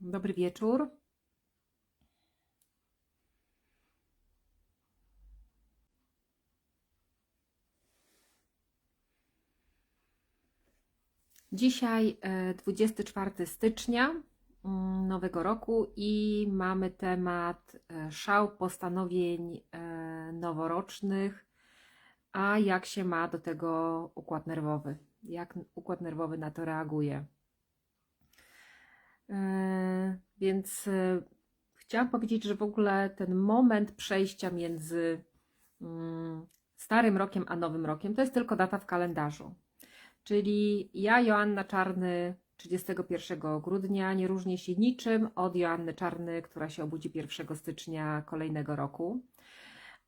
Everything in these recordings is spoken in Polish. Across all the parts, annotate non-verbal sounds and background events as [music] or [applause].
Dobry wieczór. Dzisiaj e, 24 stycznia mm, nowego roku i mamy temat e, szał postanowień e, noworocznych, a jak się ma do tego układ nerwowy, jak układ nerwowy na to reaguje. E, Więc e, chciałam powiedzieć, że w ogóle ten moment przejścia między mm, starym rokiem a nowym rokiem to jest tylko data w kalendarzu. Czyli ja, Joanna Czarny, 31 grudnia, nie różnię się niczym od Joanny Czarny, która się obudzi 1 stycznia kolejnego roku.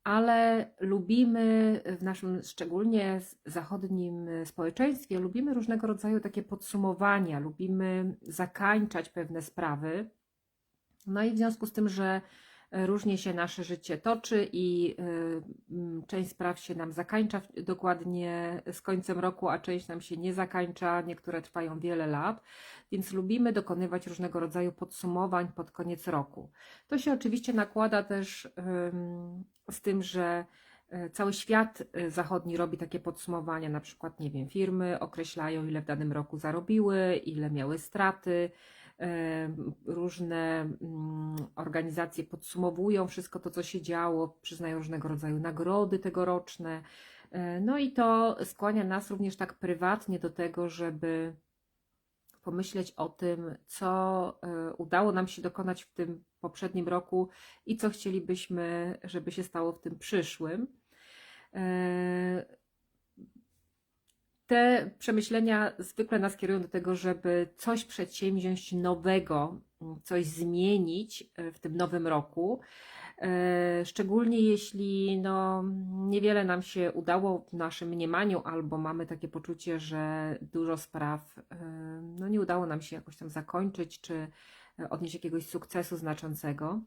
Ale lubimy w naszym szczególnie zachodnim społeczeństwie, lubimy różnego rodzaju takie podsumowania, lubimy zakańczać pewne sprawy. No i w związku z tym, że różnie się nasze życie toczy i y, część spraw się nam zakańcza dokładnie z końcem roku, a część nam się nie zakańcza, niektóre trwają wiele lat, więc lubimy dokonywać różnego rodzaju podsumowań pod koniec roku. To się oczywiście nakłada też z tym, że cały świat y, zachodni robi takie podsumowania, na przykład, nie wiem, firmy określają, ile w danym roku zarobiły, ile miały straty różne mm, organizacje podsumowują wszystko to, co się działo, przyznają różnego rodzaju nagrody tegoroczne. E, no i to skłania nas również tak prywatnie do tego, żeby pomyśleć o tym, co e, udało nam się dokonać w tym poprzednim roku i co chcielibyśmy, żeby się stało w tym przyszłym. E, te przemyślenia zwykle nas kierują do tego, żeby coś przedsięwziąć nowego, coś zmienić e, w tym nowym roku. E, szczególnie jeśli no, niewiele nam się udało w naszym mniemaniu, albo mamy takie poczucie, że dużo spraw no, nie udało nam się jakoś tam zakończyć, czy odnieść jakiegoś sukcesu znaczącego.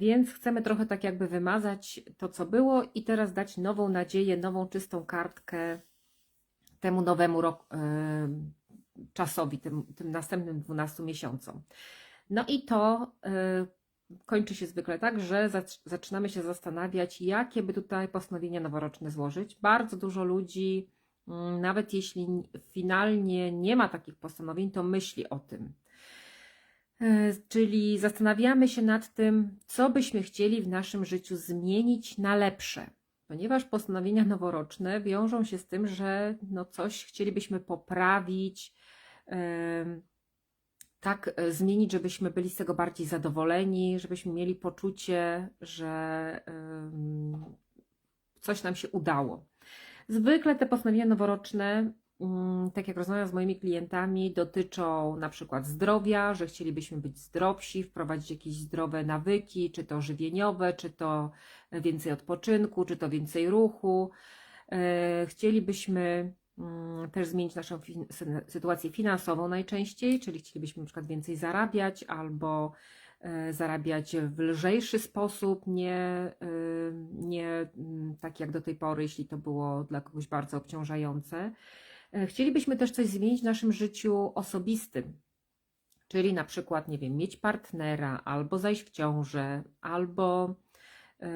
Więc chcemy trochę tak jakby wymazać to, co było, i teraz dać nową nadzieję, nową czystą kartkę temu nowemu roku, czasowi, tym, tym następnym 12 miesiącom. No i to y, kończy się zwykle tak, że zaczynamy się zastanawiać, jakie by tutaj postanowienia noworoczne złożyć. Bardzo dużo ludzi, mm, nawet jeśli finalnie nie ma takich postanowień, to myśli o tym. E, czyli zastanawiamy się nad tym, co byśmy chcieli w naszym życiu zmienić na lepsze ponieważ postanowienia noworoczne wiążą się z tym, że no coś chcielibyśmy poprawić, tak e, zmienić, żebyśmy byli z tego bardziej zadowoleni, żebyśmy mieli poczucie, że coś nam się udało. Zwykle te postanowienia noworoczne tak jak rozmawiam z moimi klientami, dotyczą na przykład zdrowia, że chcielibyśmy być zdrowsi, wprowadzić jakieś zdrowe nawyki, czy to żywieniowe, czy to więcej odpoczynku, czy to więcej ruchu. E, chcielibyśmy mm, też zmienić naszą sytuację finansową najczęściej, czyli chcielibyśmy na przykład więcej zarabiać albo e, zarabiać w lżejszy sposób, nie, e, nie mm, tak jak do tej pory, jeśli to było dla kogoś bardzo obciążające. E, chcielibyśmy też coś zmienić w naszym życiu osobistym, czyli na przykład, nie wiem, mieć partnera, albo zajść w ciążę, albo, e,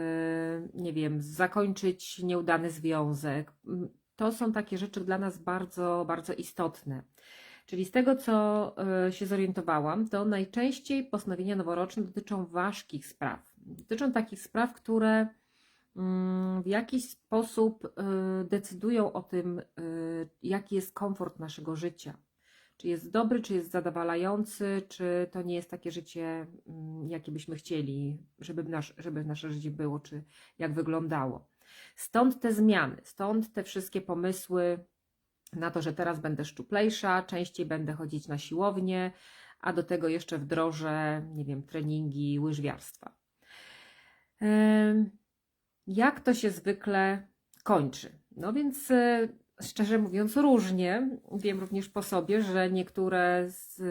nie wiem, zakończyć nieudany związek. To są takie rzeczy dla nas bardzo, bardzo istotne. Czyli z tego, co e, się zorientowałam, to najczęściej postanowienia noworoczne dotyczą ważkich spraw. Dotyczą takich spraw, które Mm, w jakiś sposób y, decydują o tym, y, jaki jest komfort naszego życia. Czy jest dobry, czy jest zadowalający, czy to nie jest takie życie, mm, jakie byśmy chcieli, żeby, nasz, żeby nasze życie było, czy jak wyglądało. Stąd te zmiany, stąd te wszystkie pomysły na to, że teraz będę szczuplejsza, częściej będę chodzić na siłownię, a do tego jeszcze wdrożę, nie wiem, treningi łyżwiarstwa. Jak to się zwykle kończy? No więc e, szczerze mówiąc, różnie. Wiem również po sobie, że niektóre z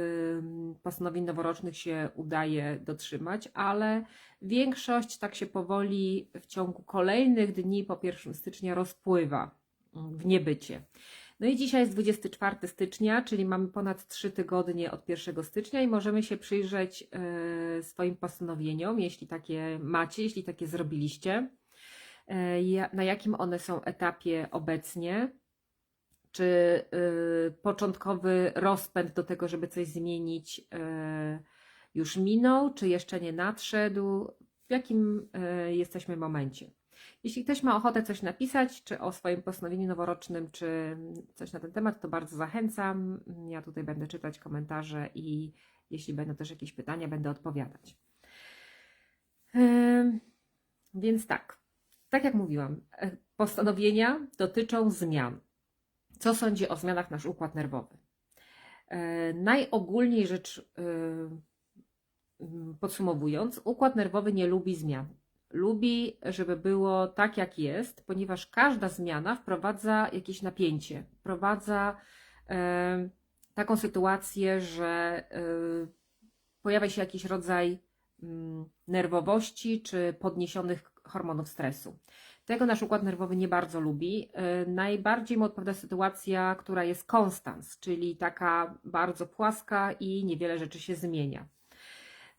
postanowień noworocznych się udaje dotrzymać, ale większość tak się powoli w ciągu kolejnych dni po 1 stycznia rozpływa mm, w niebycie. No i dzisiaj jest 24 stycznia, czyli mamy ponad 3 tygodnie od 1 stycznia i możemy się przyjrzeć e, swoim postanowieniom, jeśli takie macie, jeśli takie zrobiliście, na jakim one są etapie obecnie. Czy e, początkowy rozpęd do tego, żeby coś zmienić, e, już minął, czy jeszcze nie nadszedł? W jakim e, jesteśmy momencie? Jeśli ktoś ma ochotę coś napisać, czy o swoim postanowieniu noworocznym, czy coś na ten temat, to bardzo zachęcam. Ja tutaj będę czytać komentarze i jeśli będą też jakieś pytania, będę odpowiadać. Więc tak, tak jak mówiłam, e, postanowienia dotyczą zmian. Co sądzi o zmianach nasz układ nerwowy? E, Najogólniej rzecz e, mm, podsumowując, układ nerwowy nie lubi zmian. Lubi, żeby było tak, jak jest, ponieważ każda zmiana wprowadza jakieś napięcie, wprowadza taką sytuację, że pojawia się jakiś rodzaj mm, nerwowości czy podniesionych hormonów stresu. Tego nasz układ nerwowy nie bardzo lubi. E, Najbardziej mu odpowiada sytuacja, która jest konstans, czyli taka bardzo płaska i niewiele rzeczy się zmienia.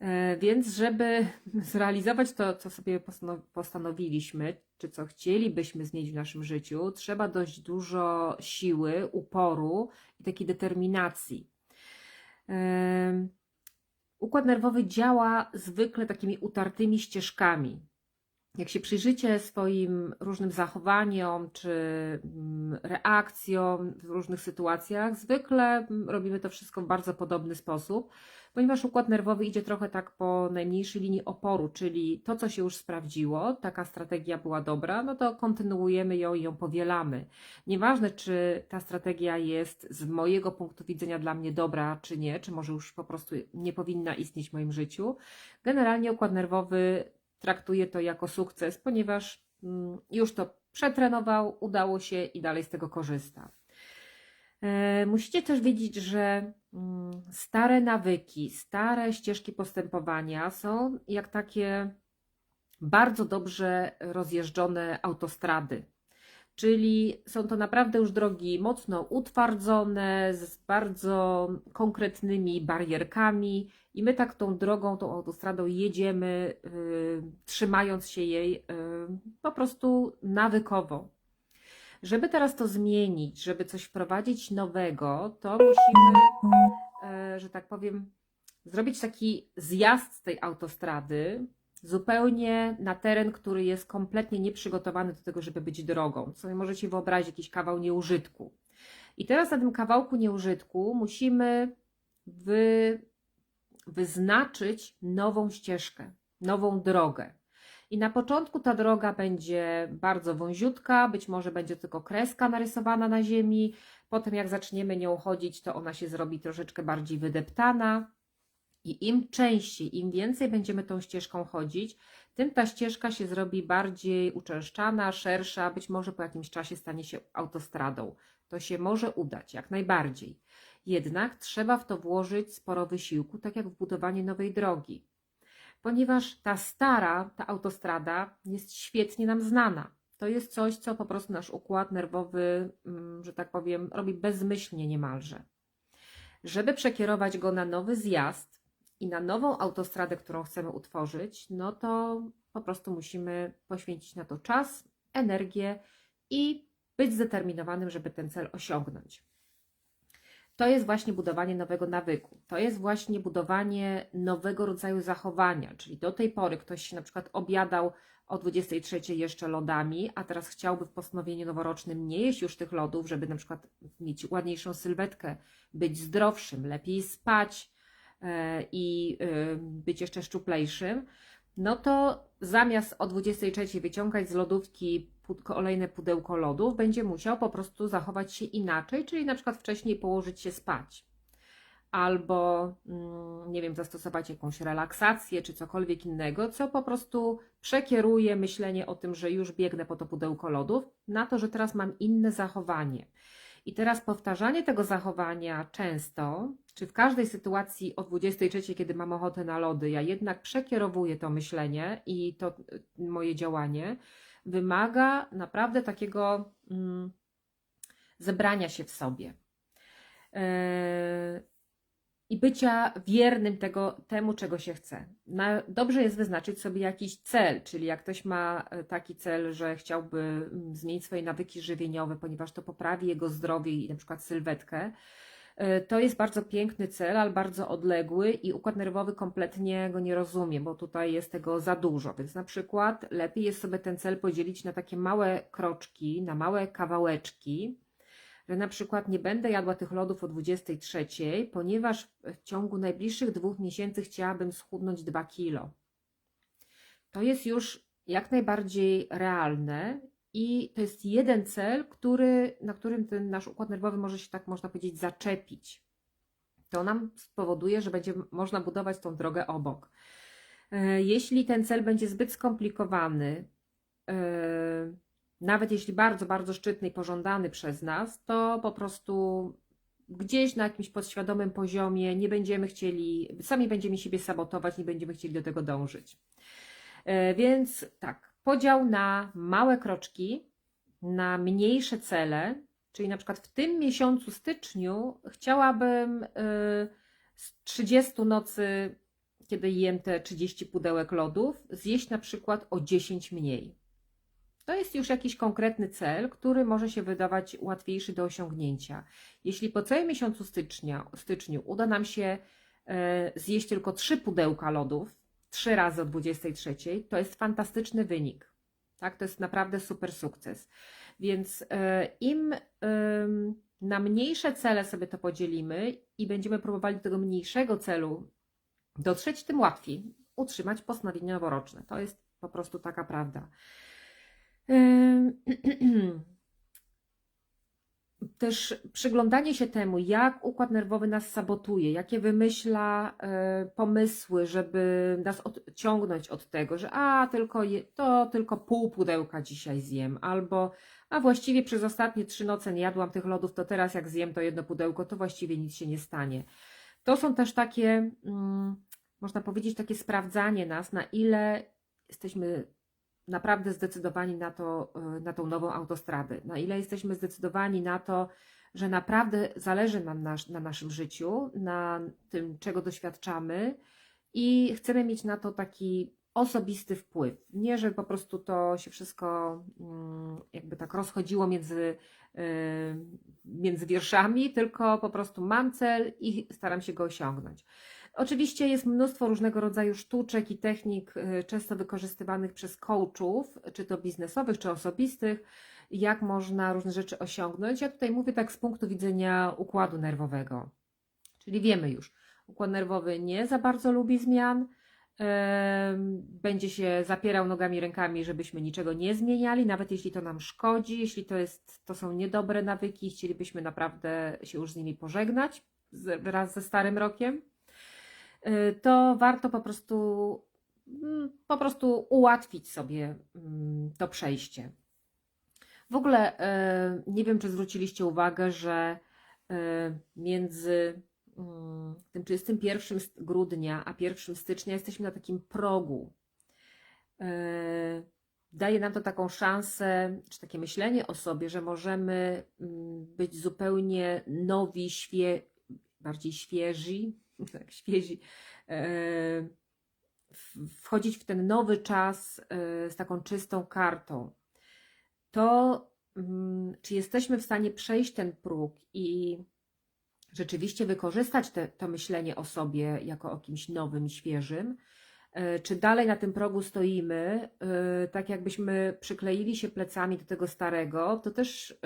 E, Więc, żeby zrealizować to, co sobie postano- postanowiliśmy, czy co chcielibyśmy zmienić w naszym życiu, trzeba dość dużo siły, uporu i takiej determinacji. Em, Układ nerwowy działa zwykle takimi utartymi ścieżkami. Jak się przyjrzycie swoim różnym zachowaniom czy mm, reakcjom w różnych sytuacjach, zwykle mm, robimy to wszystko w bardzo podobny sposób, ponieważ układ nerwowy idzie trochę tak po najmniejszej linii oporu, czyli to, co się już sprawdziło, taka strategia była dobra, no to kontynuujemy ją i ją powielamy. Nieważne, czy ta strategia jest z mojego punktu widzenia dla mnie dobra, czy nie, czy może już po prostu nie powinna istnieć w moim życiu. Generalnie układ nerwowy traktuje to jako sukces, ponieważ mm, już to przetrenował, udało się i dalej z tego korzysta. E, Musicie też wiedzieć, że mm, stare nawyki, stare ścieżki postępowania są jak takie bardzo dobrze rozjeżdżone autostrady. Czyli są to naprawdę już drogi mocno utwardzone, z bardzo konkretnymi barierkami, i my tak tą drogą, tą autostradą jedziemy, yy, trzymając się jej yy, po prostu nawykowo. Żeby teraz to zmienić, żeby coś wprowadzić nowego, to musimy, e, że tak powiem, zrobić taki zjazd z tej autostrady zupełnie na teren, który jest kompletnie nieprzygotowany do tego, żeby być drogą. Sobie możecie wyobrazić jakiś kawał nieużytku. I teraz na tym kawałku nieużytku musimy wy, wyznaczyć nową ścieżkę, nową drogę. I na początku ta droga będzie bardzo wąziutka, być może będzie tylko kreska narysowana na ziemi. Potem, jak zaczniemy nią chodzić, to ona się zrobi troszeczkę bardziej wydeptana. I im częściej, im więcej będziemy tą ścieżką chodzić, tym ta ścieżka się zrobi bardziej uczęszczana, szersza, być może po jakimś czasie stanie się autostradą. To się może udać, jak najbardziej. Jednak trzeba w to włożyć sporo wysiłku, tak jak w budowanie nowej drogi ponieważ ta stara, ta autostrada jest świetnie nam znana. To jest coś, co po prostu nasz układ nerwowy, mm, że tak powiem, robi bezmyślnie niemalże. Żeby przekierować go na nowy zjazd i na nową autostradę, którą chcemy utworzyć, no to po prostu musimy poświęcić na to czas, energię i być zdeterminowanym, żeby ten cel osiągnąć to jest właśnie budowanie nowego nawyku. To jest właśnie budowanie nowego rodzaju zachowania, czyli do tej pory ktoś się na przykład obiadał o 23 jeszcze lodami, a teraz chciałby w postanowieniu noworocznym nie jeść już tych lodów, żeby na przykład mieć ładniejszą sylwetkę, być zdrowszym, lepiej spać i e, być jeszcze szczuplejszym, no to zamiast o 23 wyciągać z lodówki kolejne pudełko lodów, będzie musiał po prostu zachować się inaczej, czyli na przykład wcześniej położyć się spać. Albo, mm, nie wiem, zastosować jakąś relaksację czy cokolwiek innego, co po prostu przekieruje myślenie o tym, że już biegnę po to pudełko lodów, na to, że teraz mam inne zachowanie. I teraz powtarzanie tego zachowania często, czy w każdej sytuacji o 23, kiedy mam ochotę na lody, ja jednak przekierowuję to myślenie i to y, moje działanie, wymaga naprawdę takiego mm, zebrania się w sobie. Yy, I bycia wiernym tego, temu, czego się chce. Na, dobrze jest wyznaczyć sobie jakiś cel, czyli jak ktoś ma e, taki cel, że chciałby mm, zmienić swoje nawyki żywieniowe, ponieważ to poprawi jego zdrowie i na przykład sylwetkę, E, To jest bardzo piękny cel, ale bardzo odległy i układ nerwowy kompletnie go nie rozumie, bo tutaj jest tego za dużo. Więc na przykład lepiej jest sobie ten cel podzielić na takie małe kroczki, na małe kawałeczki, że na przykład nie będę jadła tych lodów o 23, ponieważ w ciągu najbliższych dwóch miesięcy chciałabym schudnąć 2 kilo. To jest już jak najbardziej realne i to jest jeden cel, który, na którym ten nasz układ nerwowy może się tak można powiedzieć zaczepić. To nam spowoduje, że będzie można budować tą drogę obok. E, Jeśli ten cel będzie zbyt skomplikowany, e, nawet jeśli bardzo, bardzo szczytny i pożądany przez nas, to po prostu gdzieś na jakimś podświadomym poziomie nie będziemy chcieli, sami będziemy siebie sabotować, nie będziemy chcieli do tego dążyć. E, Więc tak, podział na małe kroczki, na mniejsze cele, czyli na przykład w tym miesiącu, styczniu, chciałabym y, z 30 nocy, kiedy jem te 30 pudełek lodów, zjeść na przykład o 10 mniej. To jest już jakiś konkretny cel, który może się wydawać łatwiejszy do osiągnięcia. Jeśli po całym miesiącu stycznia, styczniu uda nam się e, zjeść tylko 3 pudełka lodów, 3 razy o 23, to jest fantastyczny wynik. Tak, to jest naprawdę super sukces. Więc e, im na mniejsze cele sobie to podzielimy i będziemy próbowali do tego mniejszego celu dotrzeć, tym łatwiej utrzymać postanowienie noworoczne. To jest po prostu taka prawda. [clears throat] Też przyglądanie się temu, jak układ nerwowy nas sabotuje, jakie wymyśla e, pomysły, żeby nas odciągnąć od tego, że a tylko je, to tylko pół pudełka dzisiaj zjem, albo a właściwie przez ostatnie trzy noce nie jadłam tych lodów, to teraz jak zjem to jedno pudełko, to właściwie nic się nie stanie. To są też takie, mm, można powiedzieć, takie sprawdzanie nas, na ile jesteśmy naprawdę zdecydowani na, to, y, na tą nową autostradę, na ile jesteśmy zdecydowani na to, że naprawdę zależy nam na, na naszym życiu, na tym, czego doświadczamy i chcemy mieć na to taki osobisty wpływ. Nie, że po prostu to się wszystko mm, jakby tak rozchodziło między, y, między wierszami, tylko po prostu mam cel i staram się go osiągnąć. Oczywiście jest mnóstwo różnego rodzaju sztuczek i technik, y, często wykorzystywanych przez coachów, czy to biznesowych, czy osobistych, jak można różne rzeczy osiągnąć. Ja tutaj mówię tak z punktu widzenia układu nerwowego. Czyli wiemy już, układ nerwowy nie za bardzo lubi zmian, będzie się zapierał nogami, rękami, żebyśmy niczego nie zmieniali, nawet jeśli to nam szkodzi, jeśli to, jest, to są niedobre nawyki, chcielibyśmy naprawdę się już z nimi pożegnać wraz ze starym rokiem to warto po prostu, mm, po prostu ułatwić sobie mm, to przejście. W ogóle y, nie wiem, czy zwróciliście uwagę, że y, między mm, tym 31 st- grudnia a 1 stycznia jesteśmy na takim progu. Y, Daje nam to taką szansę, czy takie myślenie o sobie, że możemy być zupełnie nowi, świe, bardziej świeżi, [laughs] tak, świezi, e, wchodzić w ten nowy czas e, z taką czystą kartą. To, mm, czy jesteśmy w stanie przejść ten próg i rzeczywiście wykorzystać te, to myślenie o sobie jako o kimś nowym, świeżym, e, czy dalej na tym progu stoimy, tak jakbyśmy przykleili się plecami do tego starego, to też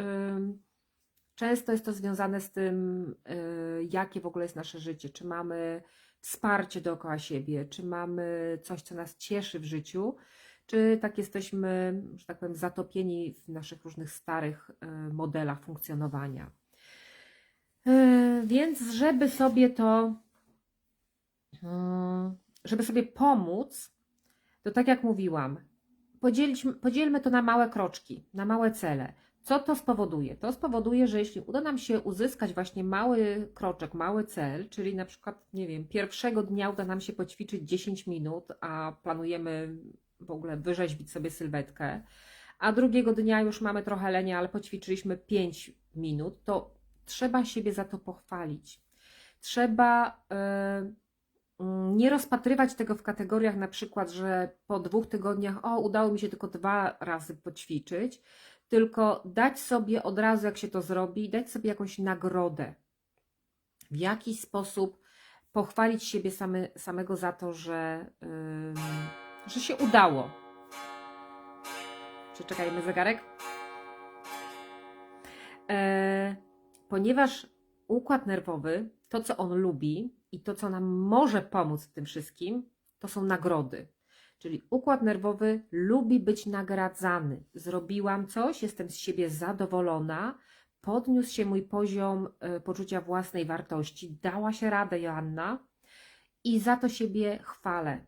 Często jest to związane z tym, y, jakie w ogóle jest nasze życie. Czy mamy wsparcie dookoła siebie, czy mamy coś, co nas cieszy w życiu, czy tak jesteśmy, że tak powiem, zatopieni w naszych różnych starych y, modelach funkcjonowania. Y, Więc, żeby sobie to, żeby sobie pomóc, to tak jak mówiłam, podzielmy to na małe kroczki, na małe cele. Co to spowoduje? To spowoduje, że jeśli uda nam się uzyskać właśnie mały kroczek, mały cel, czyli na przykład, nie wiem, pierwszego dnia uda nam się poćwiczyć 10 minut, a planujemy w ogóle wyrzeźbić sobie sylwetkę, a drugiego dnia już mamy trochę lenia, ale poćwiczyliśmy 5 minut, to trzeba siebie za to pochwalić. Trzeba mm, nie rozpatrywać tego w kategoriach na przykład, że po dwóch tygodniach, o, udało mi się tylko dwa razy poćwiczyć, tylko dać sobie od razu, jak się to zrobi, dać sobie jakąś nagrodę. W jakiś sposób pochwalić siebie same, samego za to, że, ym, że się udało. Przeczekajmy zegarek. E, ponieważ układ nerwowy, to co on lubi i to co nam może pomóc w tym wszystkim, to są nagrody. Czyli układ nerwowy lubi być nagradzany. Zrobiłam coś, jestem z siebie zadowolona, podniósł się mój poziom e, poczucia własnej wartości, dała się radę Joanna i za to siebie chwalę.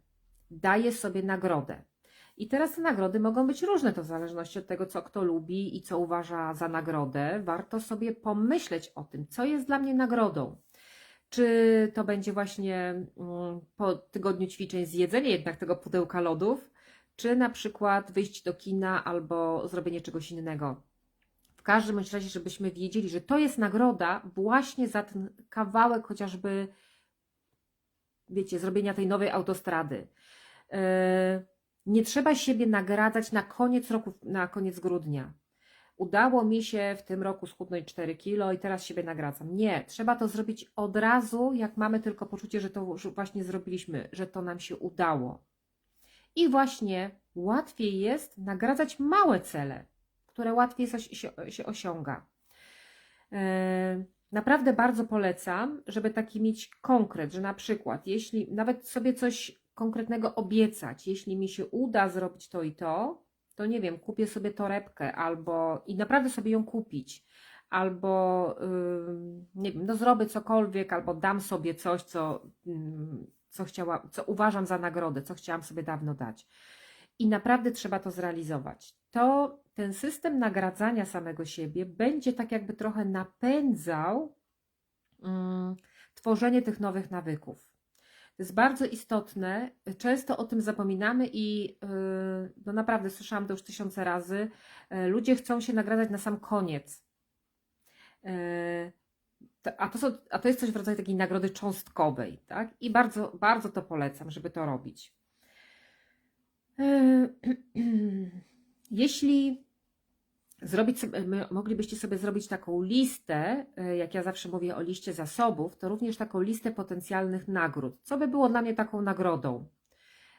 Daję sobie nagrodę. I teraz te nagrody mogą być różne, to w zależności od tego, co kto lubi i co uważa za nagrodę. Warto sobie pomyśleć o tym, co jest dla mnie nagrodą. Czy to będzie właśnie mm, po tygodniu ćwiczeń zjedzenie jednak tego pudełka lodów, czy na przykład wyjść do kina albo zrobienie czegoś innego. W każdym razie, żebyśmy wiedzieli, że to jest nagroda właśnie za ten kawałek chociażby, wiecie, zrobienia tej nowej autostrady. Yy, nie trzeba siebie nagradzać na koniec roku, na koniec grudnia. Udało mi się w tym roku schudnąć 4 kilo i teraz siebie nagradzam. Nie, trzeba to zrobić od razu, jak mamy tylko poczucie, że to właśnie zrobiliśmy, że to nam się udało. I właśnie łatwiej jest nagradzać małe cele, które łatwiej się, się osiąga. Yy, naprawdę bardzo polecam, żeby taki mieć konkret, że na przykład, jeśli nawet sobie coś konkretnego obiecać, jeśli mi się uda zrobić to i to, to nie wiem, kupię sobie torebkę albo i naprawdę sobie ją kupić, albo nie wiem, no zrobię cokolwiek, albo dam sobie coś, co, co chciała, co uważam za nagrodę, co chciałam sobie dawno dać. I naprawdę trzeba to zrealizować. To ten system nagradzania samego siebie będzie tak jakby trochę napędzał tworzenie tych nowych nawyków. To jest bardzo istotne. Często o tym zapominamy i yy, no naprawdę słyszałam to już tysiące razy. Yy, ludzie chcą się nagradzać na sam koniec. Yy, a to, są, a to jest coś w rodzaju takiej nagrody cząstkowej, tak? I bardzo, bardzo to polecam, żeby to robić. [clears throat] Jeśli zrobić moglibyście sobie zrobić taką listę, e, jak ja zawsze mówię o liście zasobów, to również taką listę potencjalnych nagród. Co by było dla mnie taką nagrodą?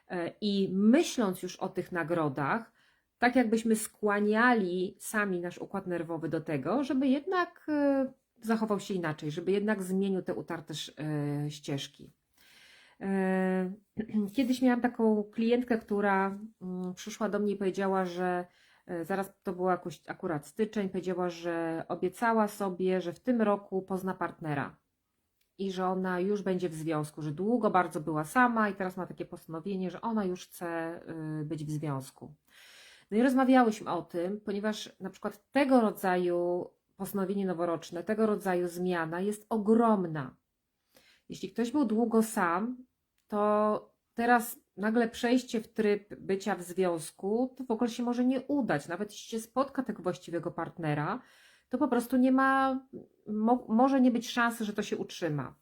E, I myśląc już o tych nagrodach, tak jakbyśmy skłaniali sami nasz układ nerwowy do tego, żeby jednak e, zachował się inaczej, żeby jednak zmienił te utarte ścieżki. [clears throat] Kiedyś miałam taką klientkę, która mm, przyszła do mnie i powiedziała, że zaraz to było jakoś akurat styczeń, powiedziała, że obiecała sobie, że w tym roku pozna partnera i że ona już będzie w związku, że długo bardzo była sama i teraz ma takie postanowienie, że ona już chce y, być w związku. No i rozmawiałyśmy o tym, ponieważ na przykład tego rodzaju postanowienie noworoczne, tego rodzaju zmiana jest ogromna. Jeśli ktoś był długo sam, to teraz nagle przejście w tryb bycia w związku, to w ogóle się może nie udać. Nawet jeśli się spotka tego właściwego partnera, to po prostu nie ma, mo, może nie być szansy, że to się utrzyma.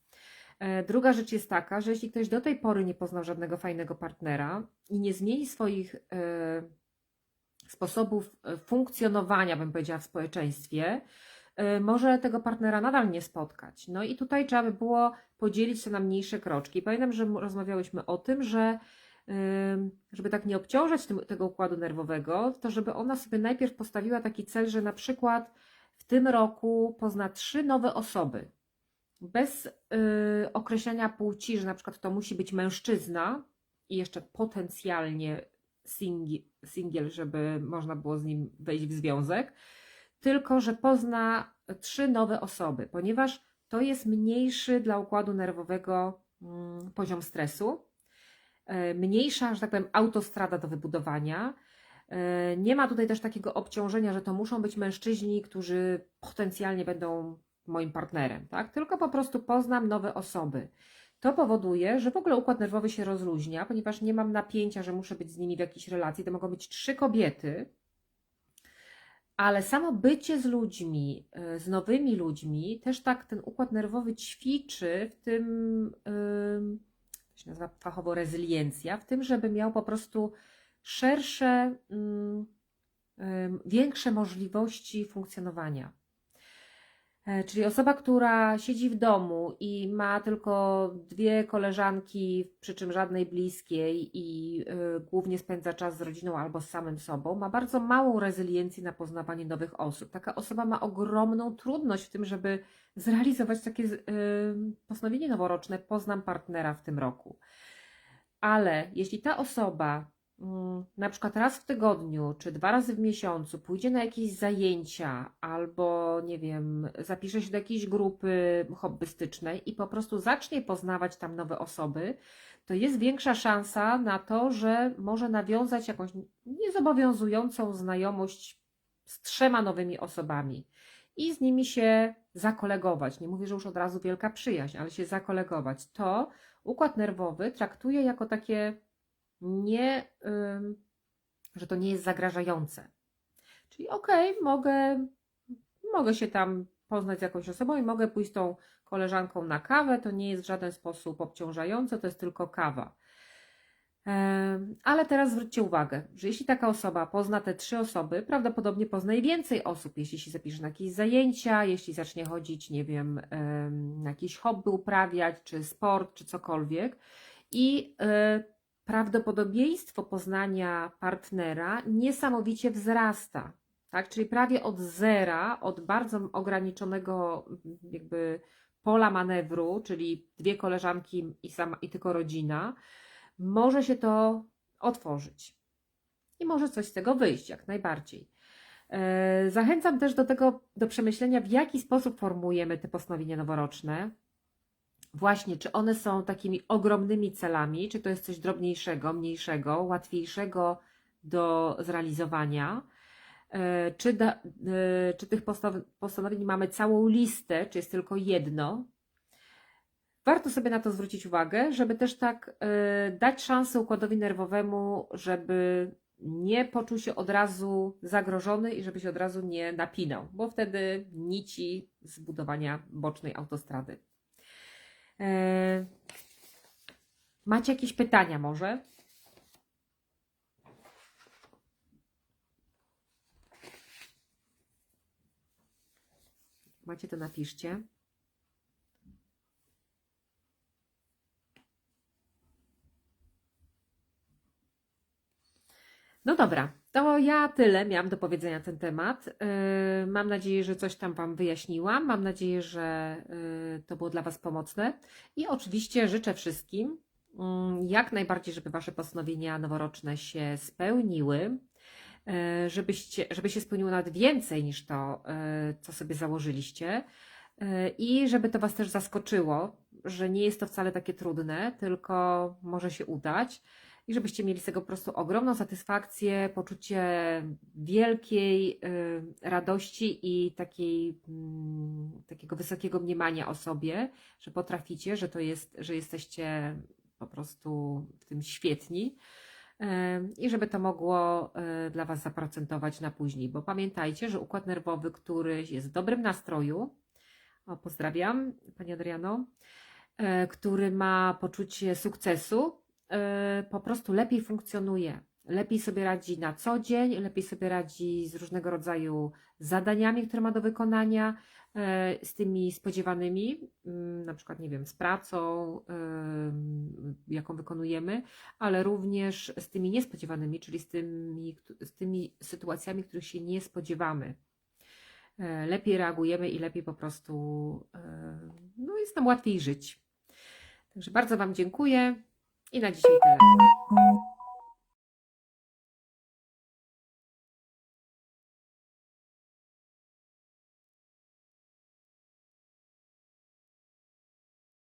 E, druga rzecz jest taka, że jeśli ktoś do tej pory nie poznał żadnego fajnego partnera i nie zmieni swoich e, sposobów e, funkcjonowania, bym powiedziała, w społeczeństwie, może tego partnera nadal nie spotkać. No i tutaj trzeba by było podzielić się na mniejsze kroczki. Pamiętam, że rozmawiałyśmy o tym, że żeby tak nie obciążać tym, tego układu nerwowego, to żeby ona sobie najpierw postawiła taki cel, że na przykład w tym roku pozna trzy nowe osoby. Bez yy, określenia płci, że na przykład to musi być mężczyzna i jeszcze potencjalnie singiel, singiel, żeby można było z nim wejść w związek, tylko że pozna trzy nowe osoby, ponieważ to jest mniejszy dla układu nerwowego mm, poziom stresu mniejsza, że tak powiem, autostrada do wybudowania. E, nie ma tutaj też takiego obciążenia, że to muszą być mężczyźni, którzy potencjalnie będą moim partnerem, tak? Tylko po prostu poznam nowe osoby. To powoduje, że w ogóle układ nerwowy się rozluźnia, ponieważ nie mam napięcia, że muszę być z nimi w jakiejś relacji. To mogą być trzy kobiety, ale samo bycie z ludźmi, y, z nowymi ludźmi, też tak ten układ nerwowy ćwiczy w tym, ym, to się nazywa fachowo rezyliencja, w tym, żeby miał po prostu szersze, ym, większe możliwości funkcjonowania. E, Czyli osoba, która siedzi w domu i ma tylko dwie koleżanki, przy czym żadnej bliskiej, i y, głównie spędza czas z rodziną albo z samym sobą, ma bardzo małą rezyliencję na poznawanie nowych osób. Taka osoba ma ogromną trudność w tym, żeby zrealizować takie y, postanowienie noworoczne: poznam partnera w tym roku. Ale jeśli ta osoba na przykład raz w tygodniu czy dwa razy w miesiącu pójdzie na jakieś zajęcia albo nie wiem, zapisze się do jakiejś grupy hobbystycznej i po prostu zacznie poznawać tam nowe osoby, to jest większa szansa na to, że może nawiązać jakąś niezobowiązującą znajomość z trzema nowymi osobami i z nimi się zakolegować. Nie mówię, że już od razu wielka przyjaźń, ale się zakolegować. To układ nerwowy traktuje jako takie nie, że to nie jest zagrażające. Czyli okej, mogę, mogę się tam poznać z jakąś osobą i mogę pójść z tą koleżanką na kawę. To nie jest w żaden sposób obciążające, to jest tylko kawa. Ale teraz zwróćcie uwagę, że jeśli taka osoba pozna te trzy osoby, prawdopodobnie pozna i więcej osób, jeśli się zapisze na jakieś zajęcia, jeśli zacznie chodzić, nie wiem, em, na jakieś hobby uprawiać, czy sport, czy cokolwiek. I e, prawdopodobieństwo poznania partnera niesamowicie wzrasta. Tak? Czyli prawie od zera, od bardzo ograniczonego mm, jakby pola manewru, czyli dwie koleżanki i, sama, i tylko rodzina, może się to otworzyć. I może coś z tego wyjść, jak najbardziej. E, Zachęcam też do tego, do przemyślenia, w jaki sposób formujemy te postanowienia noworoczne. Właśnie, czy one są takimi ogromnymi celami, czy to jest coś drobniejszego, mniejszego, łatwiejszego do zrealizowania, E, czy, da, e, czy tych postanowień mamy całą listę, czy jest tylko jedno. Warto sobie na to zwrócić uwagę, żeby też tak e, dać szansę układowi nerwowemu, żeby nie poczuł się od razu zagrożony i żeby się od razu nie napinał, bo wtedy nici z budowania bocznej autostrady. E, Macie jakieś pytania może? Macie to napiszcie. No dobra, to ja tyle miałam do powiedzenia na ten temat. Yy, Mam nadzieję, że coś tam Wam wyjaśniłam. Mam nadzieję, że yy, to było dla Was pomocne. I oczywiście życzę wszystkim mm, jak najbardziej, żeby Wasze postanowienia noworoczne się spełniły, yy, żebyście, żeby się spełniło nawet więcej niż to, co sobie założyliście. I żeby to Was też zaskoczyło, że nie jest to wcale takie trudne, tylko może się udać i żebyście mieli z tego po prostu ogromną satysfakcję, poczucie wielkiej y, radości i takiej, mm, takiego wysokiego mniemania o sobie, że potraficie, że to jest, że jesteście po prostu w tym świetni. y, I żeby to mogło y, dla Was zaprocentować na później, bo pamiętajcie, że układ nerwowy, który jest w dobrym nastroju, o, pozdrawiam Pani Adriano, który ma poczucie sukcesu, po prostu lepiej funkcjonuje, lepiej sobie radzi na co dzień, lepiej sobie radzi z różnego rodzaju zadaniami, które ma do wykonania, y, z tymi spodziewanymi, mm, na przykład, nie wiem, z pracą, y, jaką wykonujemy, ale również z tymi niespodziewanymi, czyli z tymi, z tymi sytuacjami, których się nie spodziewamy. Y, Lepiej reagujemy i lepiej po prostu, y, no jest nam łatwiej żyć. Także bardzo Wam dziękuję i na dzisiaj tyle.